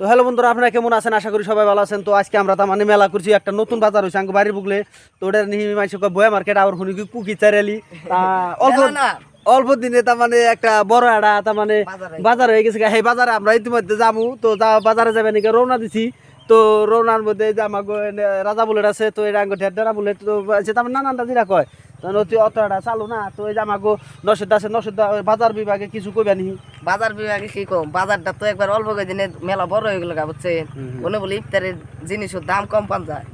তো হ্যালো বন্ধুরা আপনারা কেমন আছেন? আশা করি সবাই ভালো আছেন। তো আজকে আমরা তার মানে মেলা করছি একটা নতুন বাজার হয়েছে আঙ্গ বাড়ির বুকলে তো ওটা নিহি মাইসে বয়া মার্কেট আবার শুনি কি কুকি চারালি অল্প অল্প দিনে তার মানে একটা বড় একটা তার মানে বাজার হয়ে গেছে। হ্যাঁ বাজারে আমরা ইতিমধ্যে যাব তো বাজারে যাবে নাকি রওনা দিছি। তো রওনার মধ্যে যে আমার রাজা বুলেট আছে তো এটা আঙ্গ ঢেরা বুলেট তো সে তার নানানটা যেটা কয়। তখন অতি অতটা চালু না তো এই যে আমাকে নসেদ আছে নসেদ বাজার বিভাগে কিছু কইবা নিহি? বাজার বিভাগে কি কম? বাজারটা তো একবার অল্প দিনে মেলা বড় হয়ে গেল বুঝছে মনে বলি ইফতারের জিনিসের দাম কম পান যায়।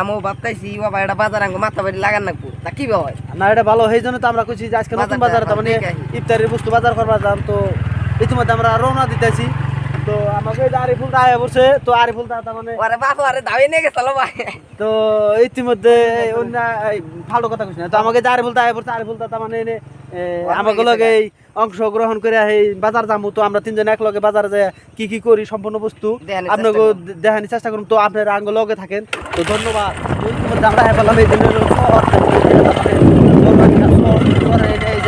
আমিও ভাবতাইছি বাবা এটা বাজার আঙ্গো মাথা বাড়ি লাগান নাকবো তা কি হয়? না এটা ভালো সেই জন্য তো আমরা কইছি যে আজকে নতুন বাজারে তার মানে। ইফতারের বস্তু বাজার করবার যাম তো ইতিমধ্যে আমরা রওনা দিতেছি। তো আমাকে আরিফুল দা বসে তো আরিফুল দা মানে আরে বাবা আরে দাবি নিয়ে গেছিল ভাই। তো ইতিমধ্যে অন্য ভালো কথা কইছি না। তো আমাকে আরিফুল দা বসে আরিফুল দা মানে এনে আমাকে লগে অংশগ্রহণ করে এই বাজার যাব তো আমরা তিনজন এক লগে বাজারে যে কি কি করি সম্পূর্ণ বস্তু আপনাকে দেখানোর চেষ্টা করুন তো আপনারা আঙ্গ লগে থাকেন। তো ধন্যবাদ। আমরা পেলাম এই দিনের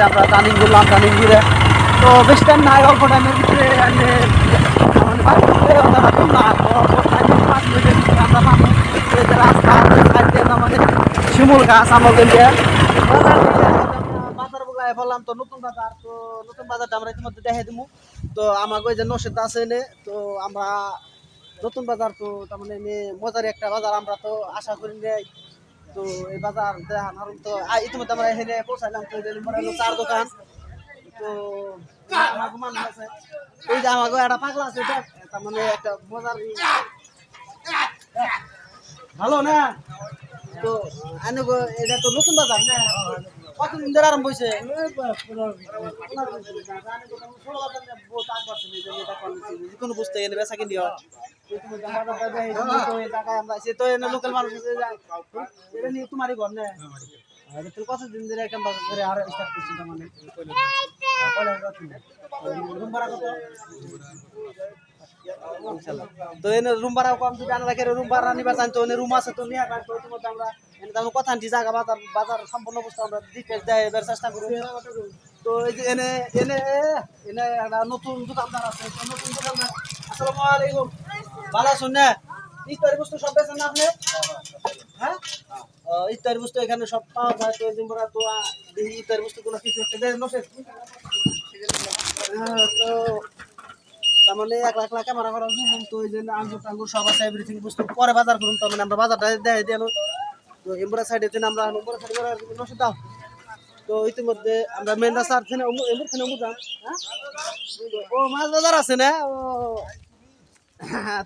আমরা রানিং করলাম রানিং করে। তো বেশি টাইম নাই অল্প টাইমের ভিতরে শিমুল গাছ আমাদের বাজার আমরা বললাম তো নতুন বাজার, তো নতুন বাজারটা আমরা ইতিমধ্যে দেখাই দিব তো আমাকে ওই যে নসেদ আছে এনে তো আমরা নতুন বাজার তো তার মানে মজার একটা বাজার আমরা তো আশা করি নাই। তো এই বাজার দেখান আর তো ইতিমধ্যে আমরা এখানে পৌঁছাইলাম তো চার দোকান। তো মানুষ আছে এই যে একটা পাগলা আছে, এটা তার মানে একটা মজার ভালো না? তো আনে এটা তো নতুন বাজার কতদিন ধরে আরম্ভ কোনো বুঝতে কিনি তো লোকাল মানুষ আছে তোমারই ঘর না? তুই কতদিন ধরে এখান বাজার করে আর স্টার্ট করছিস তার মানে? রুম ভাড়া কত? তো এনে রুম ভাড়া কম, যদি আনা রাখে রুম ভাড়া নিবার চান তো এনে রুম আছে তো নিয়ে তো ইতিমধ্যে আমরা এনে তেমন কথা আনছি, জায়গা বাজার বাজার সম্পূর্ণ বস্তু আমরা দিতে দেয়, এবার চেষ্টা করি তো এই যে এনে এনে এনে নতুন দোকানদার আছে নতুন দোকানদার, আসসালামু আলাইকুম ভালো আছেন না ইফতারি বস্তু সব বেছেন না আপনি? হ্যাঁ? ইফতারি বস্তু এখানে সব পাওয়া যায় তো যে মোরা তো দেখি ইফতারি বস্তু কোনো কিছু একটা দেয় নসে হ্যাঁ, তো তার মানে এক লাখ করা জুম তো এই যে আঙ্গুর টাঙ্গুর বস্তু পরে বাজার করুন তো মানে আমরা বাজারটা দেখাই দিয়ে তো এমবরা সাইডে যেন আমরা নসে দাও। তো ইতিমধ্যে আমরা মেন রাস্তা হ্যাঁ? ও মাছ বাজার আছে না? ও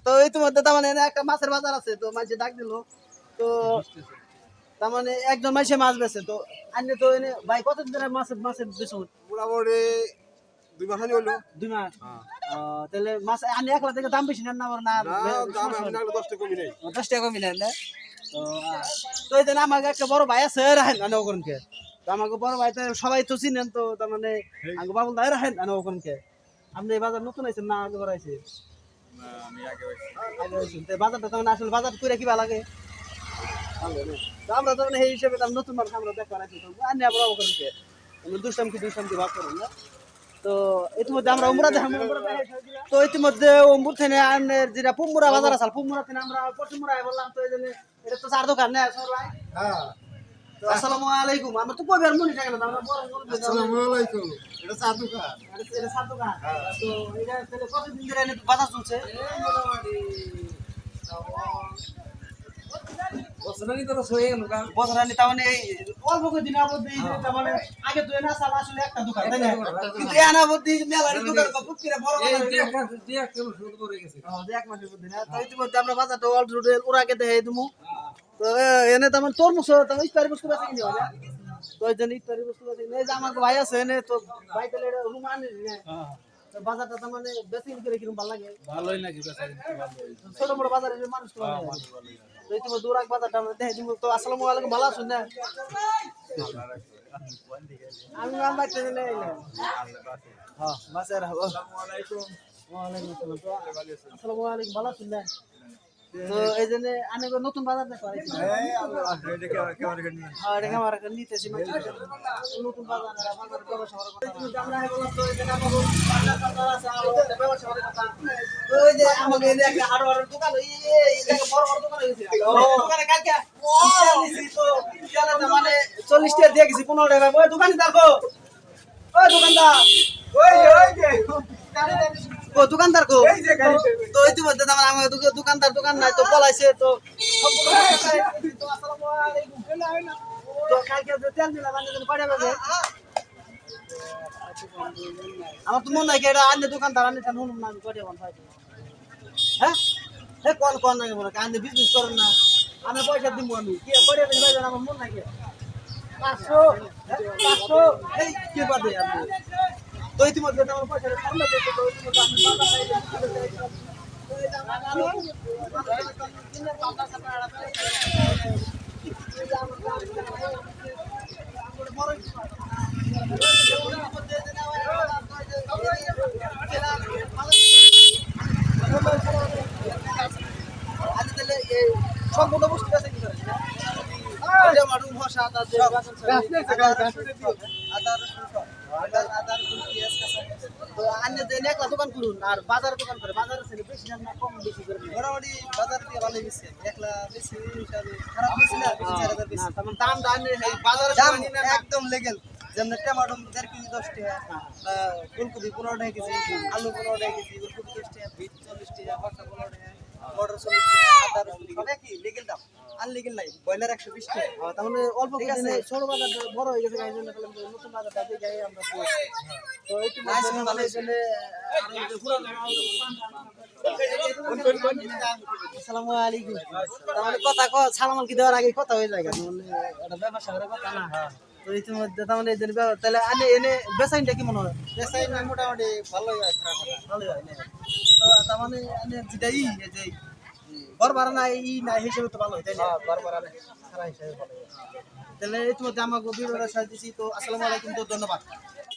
তো ইতিমধ্যে তার মানে একটা মাছের বাজার আছে তো মাঝে ডাক দিল তো তার মানে একজন মাসে মাছ বেছে তো আনলে তো এনে ভাই কতদিন ধরে মাছের মাছের বেছে মোটামুটি দুই মাস হলো দুই মাস? তাহলে মাছ আনি একলা থেকে দাম বেশি নেন না না দশ টাকা কমি নেই ও, দশ টাকা কমি নেন না? তো এই আমাকে একটা বড় ভাই আছে রাখেন আনে ওখানকে তো আমাকে বড় ভাই তো সবাই তো চিনেন তো তার মানে আমাকে বাবুল দাই রাখেন আনে ওখানকে আপনি এই বাজার নতুন আইছেন না আগে করাইছে আগে। তো বাজারটা তো মানে আসলে বাজার করে কি ভালো লাগে আমরা তো মানে সেই হিসেবে নতুন মানুষ আমরা দেখবার আছি তো আনি আবার ওখানকে দুষ্টাম কি দুষ্টাম কি ভাগ করুন না। তো ইতিমধ্যে আমরা উমরা তো ইতিমধ্যে উমপুর থেকে আনের যেটা পুমুরা বাজার আছে পুমুরা থেকে আমরা পশ্চিমুরা বললাম তো এই জন্য এটা তো চার দোকান না হ্যাঁ। তো আসসালামু আলাইকুম। আমরা তো কবে আর মনে থাকে না আমরা বড় দোকান। আসসালামু আলাইকুম। এটা চা দোকান। এটা চার দোকান। তো এটা তাহলে কতদিন ধরে এনে বাজার চলছে? মানে মানে আগে তো এনা সাল আসলে একটা দোকান তাই না? কিন্তু এনা আবদ্ধ মেলার দোকান কপুত করে বড় বড় ও, যে এক মাসের মধ্যে না? তো ইতিমধ্যে আমরা বাজারটা অলরেডি ওরা আগে দেখাই দিমু। তো এনে তেমন তরমুজ তেমন ইফতারি বস্তু বেশি কিনি হবে তো এই জন্য ইফতারি বস্তু বেশি কিনি। এই যে আমার ভাই আছে এনে তো ভাই তাহলে এটা রুম আনি তো বাজারটা তার মানে বেশি করে কীরকম ভালো লাগে? ভালোই বেচা ভালোই ছোট বড় বাজারে যে মানুষ তো তো ইতিমধ্যে দূরাক বাজারটা আমরা দেখাই তো আসসালামু আলাইকুম ভালো আছেন না? আমি নাম বাইতে দিলে হ্যাঁ বাসে রাখো। ওয়ালাইকুম আসসালাম তো আসসালামু আলাইকুম ভালো আছেন না? তো এই জন্য আমি নতুন বাজার দেখো। হ্যাঁ, এটা আমার নিতেছি মানে নতুন বাজার আর বাজার ব্যবসা করার কথা না। আমরা বললাম তো এই যে আমাদের বাজার টাজার আছে, আর ওদের ব্যবসা করার কথা। তো ওই যে আমাদের এই যে একটা হার্ডওয়্যারের দোকান, এই এই এই জায়গায় বড় বড় দোকান হয়েছে। দোকানে কালকে বিশাল নিছি তো, বিশাল একটা 40 টাকা দিয়ে গেছি, 15 টাকা। ওই দোকানদার গো, ওই দোকানদার। ও দোকানদার গো। তো ইতিমধ্যে আমার দোকান- দোকানদার দোকান নাই তো পলাইছে তো বাজে? আমার তো মনে হয় কি এটা আনলে দোকানদার আনলে নুন না আমি পাইছি হ্যাঁ? হে কোন কোন নাকি বলে আনলে বিজনেস করেন না। আমি পয়সা দিব আমি। কি বাজে আমার মন নাকি পাঁচশো। হ্যাঁ? পাঁচশো। এই কি বাদে আপনি তো ইতিমধ্যে সম্পূর্ণ বস্তু আছে কি করে আদা মাডু মশা সব। আদা আদা রসুন পেঁয়াজ কাঁচা তো আন্য যে একলা দোকান করুন আর বাজারে দোকান করে বাজারে ছেলে বেশি দাম না কম বেশি করে মোটামুটি বাজার দিয়ে ভালো বেশি একলা বেশি হিসাবে খারাপ বেশি না বেশি চার হাজার বেশি তেমন দাম দাম এই বাজারে দাম একদম লেগেল যেমন টমেটো দেড় কেজি দশ টাকা আহ, ফুলকপি পনেরো টাকা কেজি আলু পনেরো টাকা কেজি ফুলকপি দশ টাকা বিট চল্লিশ টাকা ভর্তা পনেরো টাকা মটর চল্লিশ টাকা আদা রসুন সব একই লেগেল দাম আর লেগেল নাই ব্রয়লার একশো বিশ টাকা তার মানে অল্প আছে। ছোট বাজার বড় হয়ে গেছে এই জন্য নতুন বাজার তাতে যাই আমরা তো। তো একটু চলে আসসালামু আলাইকুম। মানে কথা ক সালাম কি দেওয়ার আগে কথা হয়ে যায়? মানে এটা ব্যবসা করার কথা না তো ইতিমধ্যে তার এই জন্য তাহলে আনে এনে বেসাইনটা কি মনে হয়? বেসাইন মোটামুটি ভালোই হয় খারাপ হয় না। ভালোই হয় তো তার মানে যেটা ই যে ভাড়া না ই না হিসেবে তো ভালো হয় তাই না? ঘর ভাড়া না খারাপ হিসেবে ভালো তাহলে গভীর সাহায্য দিচ্ছি তো আসসালামু আলাইকুম তো ধন্যবাদ।